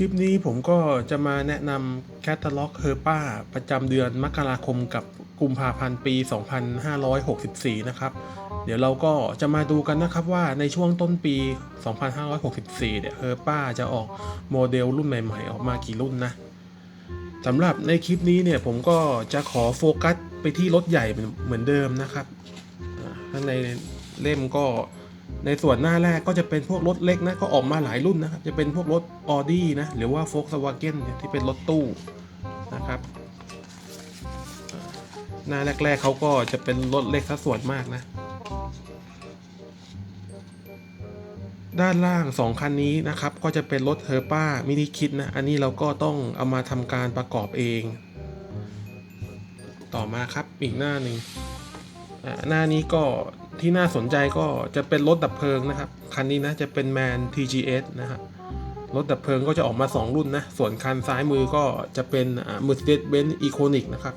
คลิปนี้ผมก็จะมาแนะนำแคตตาล็อกเฮอร์ป้าประจำเดือนมกราคมกับกุมภาพันธ์ปี 2564 นะครับ เดี๋ยวเราก็จะมาดูกันนะครับว่าในช่วงต้นปี 2564 เนี่ยเฮอร์ป้าจะออกโมเดลรุ่นใหม่ๆ ออกมากี่รุ่นนะสำหรับในคลิปนี้เนี่ยผมก็จะขอโฟกัสไปที่รถใหญ่เหมือนเดิมนะครับข้างในเล่มก็ ในส่วนหน้าแรกก็จะเป็นพวกรถเล็กนะก็ออกมาหลายรุ่นนะครับจะเป็นพวกรถ Audi นะหรือว่า Volkswagen ที่เป็นรถตู้นะครับหน้าแรกๆเขาก็จะเป็นรถเล็กซะส่วนมากนะ ด้านล่าง 2 คันนี้นะครับ ก็จะเป็นรถเฮอร์ป้ามินิคิดนะ อันนี้เราก็ต้องเอามาทำการประกอบเอง ต่อมาครับอีกหน้าหนึ่งอ่าหน้านี้ก็ ที่น่าสนใจก็จะเป็นรถดับเพลิงนะครับ คันนี้นะจะเป็นแมน TGS นะครับรถดับเพลิงก็จะออกมา 2 รุ่นนะ ส่วนคันซ้ายมือก็จะเป็นอ่า Mercedes-Benz Iconic นะครับ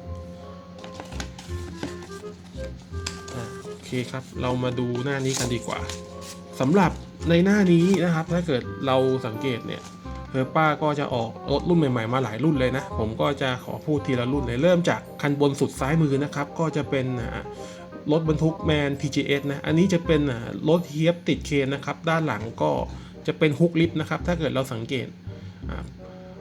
โอเคครับเรามาดูหน้านี้กันดีกว่าสำหรับในหน้านี้นะครับ ถ้าเกิดเราสังเกตเนี่ยเฮอร์ป้าก็จะออกรถรุ่นใหม่ๆมาหลายรุ่นเลยนะ ผมก็จะขอพูดทีละรุ่นเลย เริ่มจากคันบนสุดซ้ายมือนะครับ ก็จะเป็น รถบรรทุกแมน TGS นะ อันนี้จะเป็นรถเฮียบติดเคนนะครับ ด้านหลังก็จะเป็นฮุกลิฟต์นะครับ ถ้าเกิดเราสังเกต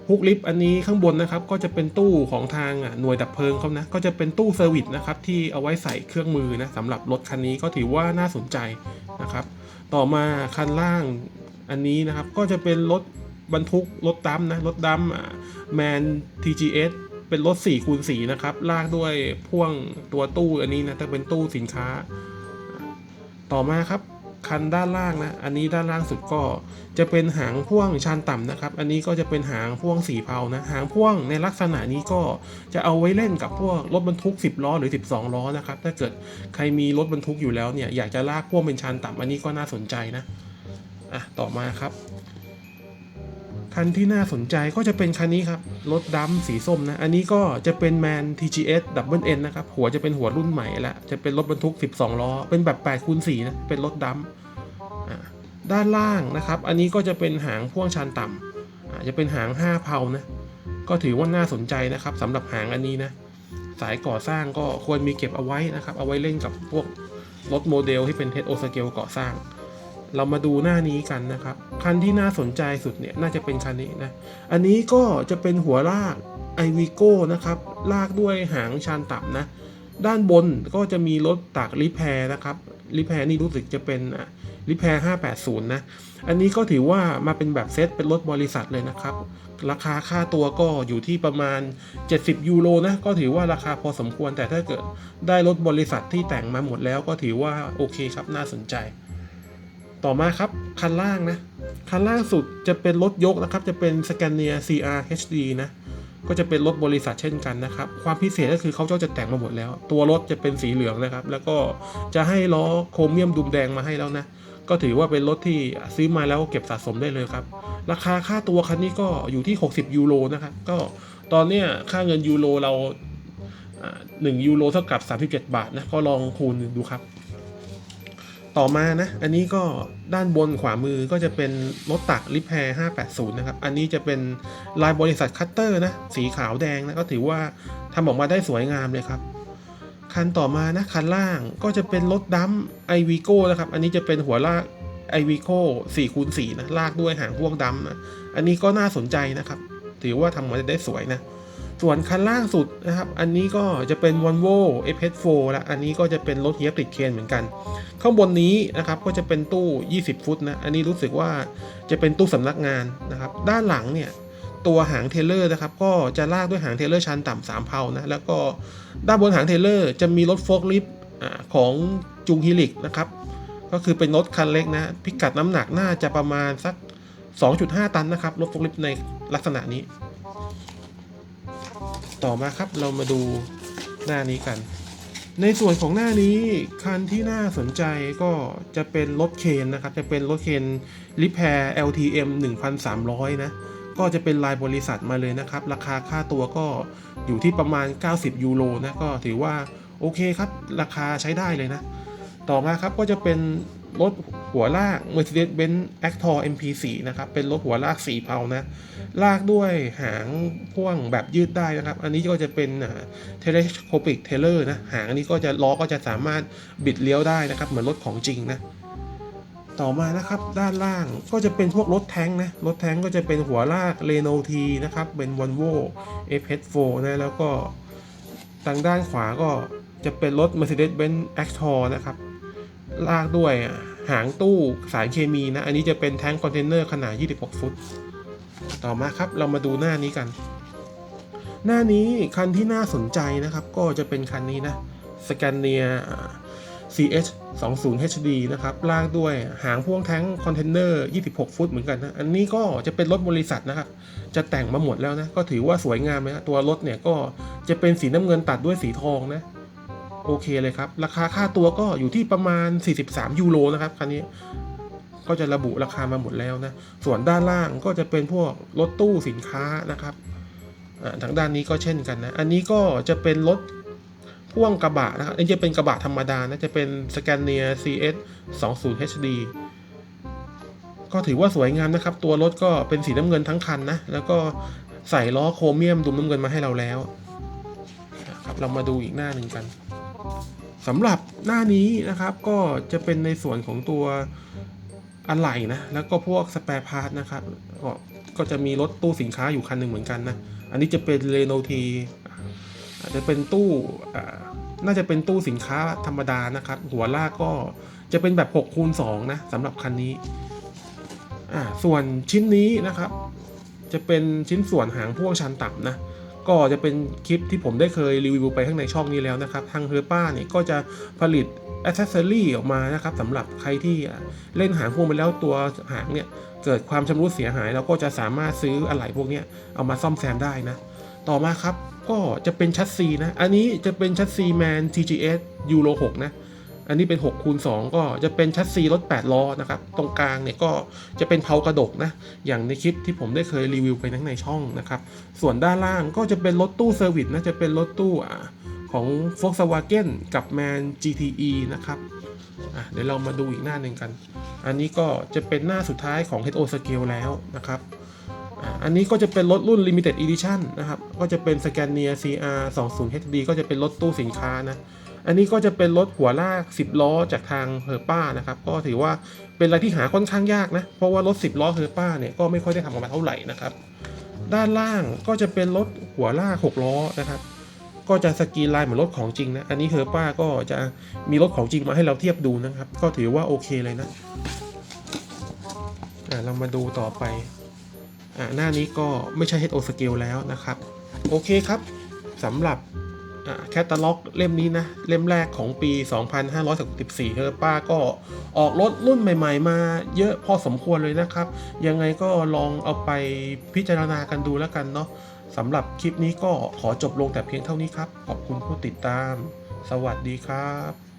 ฮุกลิฟต์อันนี้ข้างบนนะครับก็จะเป็นตู้ของทางหน่วยดับเพลิงเขานะ ก็จะเป็นตู้เซอร์วิสนะครับที่เอาไว้ใส่เครื่องมือนะสำหรับรถคันนี้ก็ถือว่าน่าสนใจนะครับ ต่อมาคันล่างอันนี้นะครับก็จะเป็นรถบรรทุกรถดำนะรถดำแมน TGS เป็นรถ4คูณ4นะครับ ลากด้วยพ่วงตัวตู้อันนี้นะแต่เป็นตู้สินค้า ต่อมาครับคันด้านล่างนะ อันนี้ด้านล่างสุดก็จะเป็นหางพ่วงชานต่ำนะครับ อันนี้ก็จะเป็นหางพ่วงสีเพานะ หางพ่วงในลักษณะนี้ก็จะเอาไว้เล่นกับพวกรถบรรทุก 10 ล้อหรือ 12 ล้อนะครับ ถ้าเกิดใครมีรถบรรทุกอยู่แล้วเนี่ย อยากจะลากพ่วงเป็นชานต่ำอันนี้ก็น่าสนใจนะ อะ ต่อมาครับ คันที่น่าสนใจก็จะเป็นคันนี้ครับ รถดำสีส้มนะ อันนี้ก็จะเป็น Man TGS Double N นะครับ หัวจะเป็นหัวรุ่นใหม่ละจะเป็นรถบรรทุก 12 ล้อ เป็นแบบ8คูณ4นะ เป็นรถดำอ่าด้านล่างนะครับ อันนี้ก็จะเป็นหางพ่วงชันต่ำจะเป็นหาง 5 เพานะ ก็ถือว่าน่าสนใจนะครับสำหรับหางอันนี้นะ สายก่อสร้างก็ควรมีเก็บเอาไว้นะครับ เอาไว้เล่นกับพวกรถโมเดลที่เป็น head o scale ก่อสร้าง เรามาดูหน้านี้กันนะครับ คันที่น่าสนใจสุดเนี่ยน่าจะเป็นคันนี้นะ อันนี้ก็จะเป็นหัวลากไอวิโก้นะครับ ลากด้วยหางชานต่ำนะ ด้านบนก็จะมีรถตากริแพรนะครับริแพรนี่รู้สึกจะเป็นริแพร580 นะ อันนี้ก็ถือว่ามาเป็นแบบเซตเป็นรถบริษัทเลยนะครับ ราคาค่าตัวก็อยู่ที่ประมาณ 70 ยูโรนะ ก็ถือว่าราคาพอสมควรแต่ถ้าเกิดได้รถบริษัทที่แต่งมาหมดแล้วก็ถือว่าโอเคครับน่าสนใจ ต่อมาครับคันล่างนะคันล่างสุดจะเป็นรถยกนะครับจะเป็น Scania CR HD นะก็จะเป็นรถบริษัทเช่นกันนะครับ ความพิเศษก็คือเขาเจ้าจะแต่งมาหมดแล้ว ตัวรถจะเป็นสีเหลืองนะครับ แล้วก็จะให้ล้อโครเมียมดุมแดงมาให้แล้วนะ ก็ถือว่าเป็นรถที่ซื้อมาแล้วเก็บสะสมได้เลยครับ ราคาค่าตัวคันนี้ก็อยู่ที่ 60 ยูโรนะครับ ก็ตอนเนี้ยค่าเงินยูโรเราอ่าหนึ่งยูโรเท่ากับ 37 บาทนะ ก็ลองคูณดูครับ ต่อมานะ อันนี้ก็ด้านบนขวามือก็จะเป็นรถตักลิแพร์580 นะครับ อันนี้จะเป็นลายบริษัทคัตเตอร์นะ สีขาวแดงนะ ก็ถือว่าทำออกมาได้สวยงามเลยครับ คันต่อมานะ คันล่างก็จะเป็นรถดัมไอวีโก้นะครับ อันนี้จะเป็นหัวลากไอวีโก้4คูณ4นะ ลากด้วยหางพ่วงดำนะ อันนี้ก็น่าสนใจนะครับ ถือว่าทำออกมาได้สวยนะ ส่วนคันล่างสุดนะครับ อันนี้ก็จะเป็น Volvo FH4 และอันนี้ก็จะเป็นรถเฮียบติดเคนเหมือนกัน ข้างบนนี้นะครับก็จะเป็นตู้ 20 ฟุตนะ อันนี้รู้สึกว่าจะเป็นตู้สำนักงานนะครับ ด้านหลังเนี่ยตัวหางเทเลอร์นะครับก็จะลากด้วยหางเทเลอร์ชันต่ำสามเพานะ แล้วก็ด้านบนหางเทเลอร์จะมีรถโฟล์คลิฟต์ของจุงฮิลิกนะครับ ก็คือเป็นรถคันเล็กนะ พิกัดน้ำหนักน่าจะประมาณสัก 2.5 ตันนะครับ รถโฟล์คลิฟต์ในลักษณะนี้ ต่อมาครับเรามาดูหน้านี้กัน ในส่วนของหน้านี้คันที่น่าสนใจก็จะเป็นรถเคนนะครับ จะเป็นรถเคนริแพร์ LTM 1,300 นะ ก็จะเป็นลายบริษัทมาเลยนะครับ ราคาค่าตัวก็อยู่ที่ประมาณ 90 ยูโรนะ ก็ถือว่าโอเคครับ ราคาใช้ได้เลยนะ ต่อมาครับก็จะเป็น รถหัวลาก Mercedes-Benz Actor MP4 นะครับ เป็นรถหัวลากสีเพลานะ ลากด้วยหางพ่วงแบบยืดได้นะครับ อันนี้ก็จะเป็นเทเลสโคปิกเทเลอร์นะ หางอันนี้ก็จะล้อก็จะสามารถบิดเลี้ยวได้นะครับ เหมือนรถของจริงนะ ต่อมานะครับด้านล่างก็จะเป็นพวกรถแท้งนะ รถแท้งก็จะเป็นหัวลากเรโนทีนะครับ เป็น Volvo FH4 นะ แล้วก็ทางด้านขวาก็จะเป็นรถ Mercedes-Benz Actor นะครับ ลากด้วยหางตู้สารเคมีนะ อันนี้จะเป็นแท้งคอนเทนเนอร์ขนาด 26 ฟุต ต่อมาครับเรามาดูหน้านี้กัน หน้านี้คันที่น่าสนใจนะครับ ก็จะเป็นคันนี้นะ Scania CH 20 HD นะครับ ลากด้วยหางพ่วงแท้งคอนเทนเนอร์ 26 ฟุตเหมือนกันนะ อันนี้ก็จะเป็นรถบริษัทนะครับ จะแต่งมาหมดแล้วนะ ก็ถือว่าสวยงามนะ ตัวรถเนี่ยก็จะเป็นสีน้ำเงินตัดด้วยสีทองนะ โอเคเลยครับ ราคาค่าตัวก็อยู่ที่ประมาณ 43 ยูโรนะครับคันนี้ก็จะระบุราคามาหมดแล้วนะ ส่วนด้านล่างก็จะเป็นพวกรถตู้สินค้านะครับทางด้านนี้ก็เช่นกันนะ อันนี้ก็จะเป็นรถพ่วงกระบะนะครับอันนี้จะเป็นกระบะธรรมดานะ จะเป็น Scania CS 20 HD ก็ถือว่าสวยงามนะครับ ตัวรถก็เป็นสีน้ำเงินทั้งคันนะ แล้วก็ใส่ล้อโครเมียมดุมน้ำเงินมาให้เราแล้วครับเรามาดูอีกหน้าหนึ่งกัน สำหรับหน้านี้นะครับก็จะเป็นในส่วนของตัวอะไหล่นะแล้วก็พวกสแปร์พาร์ทนะครับก็ก็จะมีรถตู้สินค้าอยู่คันหนึ่งเหมือนกันนะ อันนี้จะเป็นเรโนทีอาจจะเป็นตู้น่าจะเป็นตู้สินค้าธรรมดานะครับ หัวลากก็จะเป็นแบบ6คูณ2นะสำหรับคันนี้อ่าส่วนชิ้นนี้นะครับ จะเป็นชิ้นส่วนหางพ่วงชันต่ำนะ ก็จะเป็นคลิปที่ผมได้เคยรีวิวไปข้างในช่องนี้แล้วนะครับ ทางเฮอร์ป้าเนี่ยก็จะผลิตอ c เซสซอรี่ออกมานะครับสำหรับใครที่เล่นหางพวงไปแล้วตัวหางเนี่ยเกิดความชำรุดเสียหาย เราก็จะสามารถซื้ออะไหล่พวกนี้เอามาซ่อมแซมได้นะ ต่อมาครับก็จะเป็นชัดซีนะ อันนี้จะเป็นชัดซีแมน TGS Euro 6 นะ อันนี้เป็น6คูณ2ก็จะเป็นชัดซีรถ 8 ล้อนะครับ ตรงกลางเนี่ยก็จะเป็นเพากระดกนะ อย่างในคลิปที่ผมได้เคยรีวิวไปทั้งในช่องนะครับ ส่วนด้านล่างก็จะเป็นรถตู้เซอร์วิสนะ จะเป็นรถตู้ของ Volkswagen กับ MAN GTE นะครับเดี๋ยวเรามาดูอีกหน้าหนึ่งกัน อันนี้ก็จะเป็นหน้าสุดท้ายของ HO Scale แล้วนะครับอันนี้ก็จะเป็นรถรุ่น Limited Edition นะครับ ก็จะเป็น Scania CR 20 HD ก็จะเป็นรถตู้สินค้านะ อันนี้ก็จะเป็นรถหัวลาก 10 ล้อจากทางเฮอร์ป้านะครับ ก็ถือว่าเป็นอะไรที่หาค่อนข้างยากนะ เพราะว่ารถ 10 ล้อเฮอร์ป้าเนี่ยก็ไม่ค่อยได้ทำออกมาเท่าไหร่นะครับ ด้านล่างก็จะเป็นรถหัวลาก 6 ล้อนะครับ ก็จะสกรีนลายเหมือนรถของจริงนะ อันนี้เฮอร์ป้าก็จะมีรถของจริงมาให้เราเทียบดูนะครับ ก็ถือว่าโอเคเลยนะอะเรามาดูต่อไปอ่าหน้านี้ก็ไม่ใช่ HO Scale แล้วนะครับ โอเคครับสำหรับ แคตตาล็อกเล่มนี้นะ เล่มแรกของปี 2564เฮอร์ป้าก็ออกรถรุ่นใหม่ๆ มาเยอะพอสมควรเลยนะครับ ยังไงก็ลองเอาไปพิจารณากันดูแล้วกันเนาะสำหรับคลิปนี้ก็ขอจบลงแต่เพียงเท่านี้ครับ ขอบคุณผู้ติดตาม สวัสดีครับ